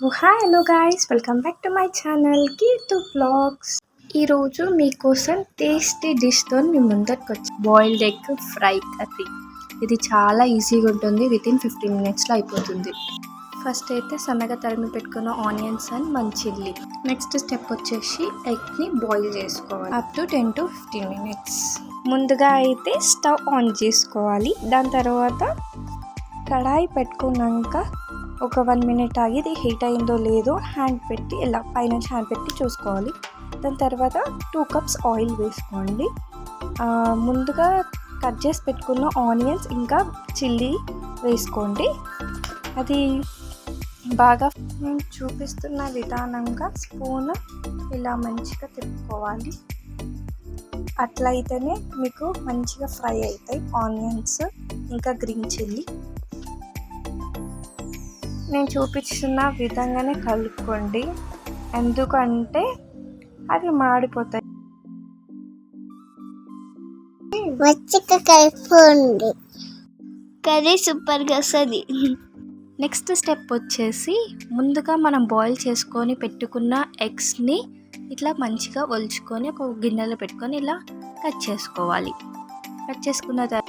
So hi hello guys welcome back to my channel Keerthu vlogs ఈరోజు మీకోసం tasty డిష్తో మీ ముందరికి వచ్చి. బాయిల్డ్ ఎగ్ ఫ్రై కర్రీ ఇది చాలా ఈజీగా ఉంటుంది విత్ ఇన్ ఫిఫ్టీన్ మినిట్స్లో అయిపోతుంది. ఫస్ట్ అయితే సన్నగా తరిమి పెట్టుకున్న ఆనియన్స్ అండ్ మంచిల్లి నెక్స్ట్ స్టెప్ వచ్చేసి ఎగ్ని బాయిల్ చేసుకోవాలి. Up to ten to fifteen minutes ముందుగా అయితే స్టవ్ ఆన్ చేసుకోవాలి. దాని తర్వాత కడాయి పెట్టుకున్నాక ఒక వన్ మినిట్ ఆగి ఇది హీట్ అయిందో లేదో హ్యాండ్ పెట్టి ఇలా పైన హ్యాండ్ పెట్టి చూసుకోవాలి. దాని తర్వాత టూ కప్స్ ఆయిల్ వేసుకోండి. ముందుగా కట్ చేసి పెట్టుకున్న ఆనియన్స్ ఇంకా చిల్లీ వేసుకోండి. అది బాగా నేను చూపిస్తున్న విధానంగా స్పూన్ ఇలా మంచిగా తిప్పుకోవాలి. అట్లయితేనే మీకు మంచిగా ఫ్రై అవుతాయి ఆనియన్స్ ఇంకా గ్రీన్ చిల్లీ నేను చూపించిన విధంగానే కలుపుకోండి. ఎందుకంటే అవి మాడిపోతాయి. మచ్చిక కలుపుకోండి. కర్రీ సూపర్గా వస్తుంది. నెక్స్ట్ స్టెప్ వచ్చేసి ముందుగా మనం బాయిల్ చేసుకొని పెట్టుకున్న ఎగ్స్ని ఇట్లా మంచిగా ఒలుచుకొని ఒక గిన్నెలో పెట్టుకొని ఇలా కట్ చేసుకోవాలి. కట్ చేసుకున్న తర్వాత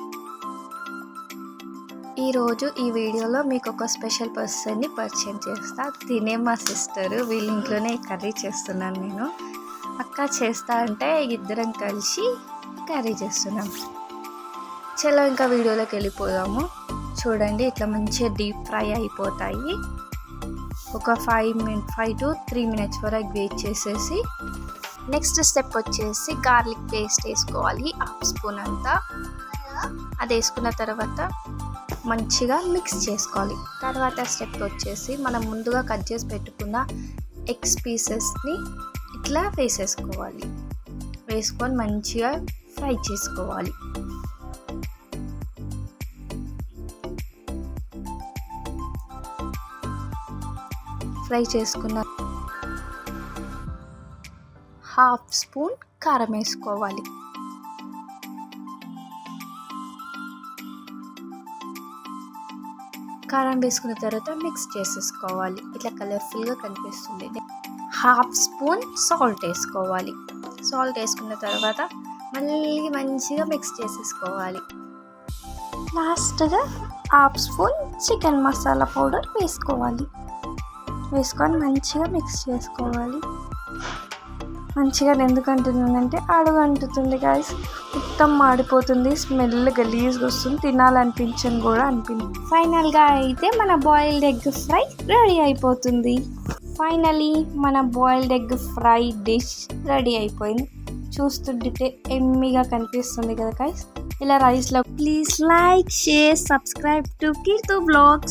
ఈరోజు ఈ వీడియోలో మీకు ఒక స్పెషల్ పర్సన్ని పరిచయం చేస్తా. తినే మా సిస్టరు వీళ్ళ ఇంట్లోనే కర్రీ చేస్తున్నాను నేను. అక్క చేస్తా అంటే ఇద్దరం కలిసి కర్రీ చేస్తున్నాం. చలో ఇంకా వీడియోలోకి వెళ్ళిపోదాము. చూడండి ఇట్లా మంచిగా డీప్ ఫ్రై అయిపోతాయి. ఒక five minute five to three minutes వరకు వెయిట్ చేసేసి నెక్స్ట్ స్టెప్ వచ్చేసి గార్లిక్ పేస్ట్ వేసుకోవాలి. హాఫ్ స్పూన్ అంతా. అది వేసుకున్న తర్వాత మంచిగా మిక్స్ చేసుకోవాలి. తర్వాత స్టెప్ వచ్చేసి మనం ముందుగా కట్ చేసి పెట్టుకున్న ఎగ్స్ పీసెస్ని ఇట్లా వేసేసుకోవాలి. వేసుకొని మంచిగా ఫ్రై చేసుకోవాలి. ఫ్రై చేసుకున్న హాఫ్ స్పూన్ కారం వేసుకోవాలి. కారం వేసుకున్న తర్వాత మిక్స్ చేసేసుకోవాలి. ఇట్లా కలర్ఫుల్గా కనిపిస్తుంది. హాఫ్ స్పూన్ సాల్ట్ వేసుకోవాలి. సాల్ట్ వేసుకున్న తర్వాత మళ్ళీ మంచిగా మిక్స్ చేసేసుకోవాలి. లాస్ట్గా half spoon chicken masala powder వేసుకోవాలి. వేసుకొని మంచిగా మిక్స్ చేసుకోవాలి. మంచిగా ఎందుకు అంటున్నానంటే అడుగు అంటుతుంది గాయస్ మొత్తం మాడిపోతుంది స్మెల్ గలీజ్గా వస్తుంది తినాలనిపించని కూడా అనిపింది ఫైనల్గా అయితే మన బాయిల్డ్ ఎగ్ ఫ్రై రెడీ అయిపోతుంది. ఫైనలీ మన boiled egg fry dish ready అయిపోయింది. చూస్తుంటే ఎమ్మిగా కనిపిస్తుంది కదా గాయస్ ఇలా రైస్లో please like share subscribe to Keerthu vlogs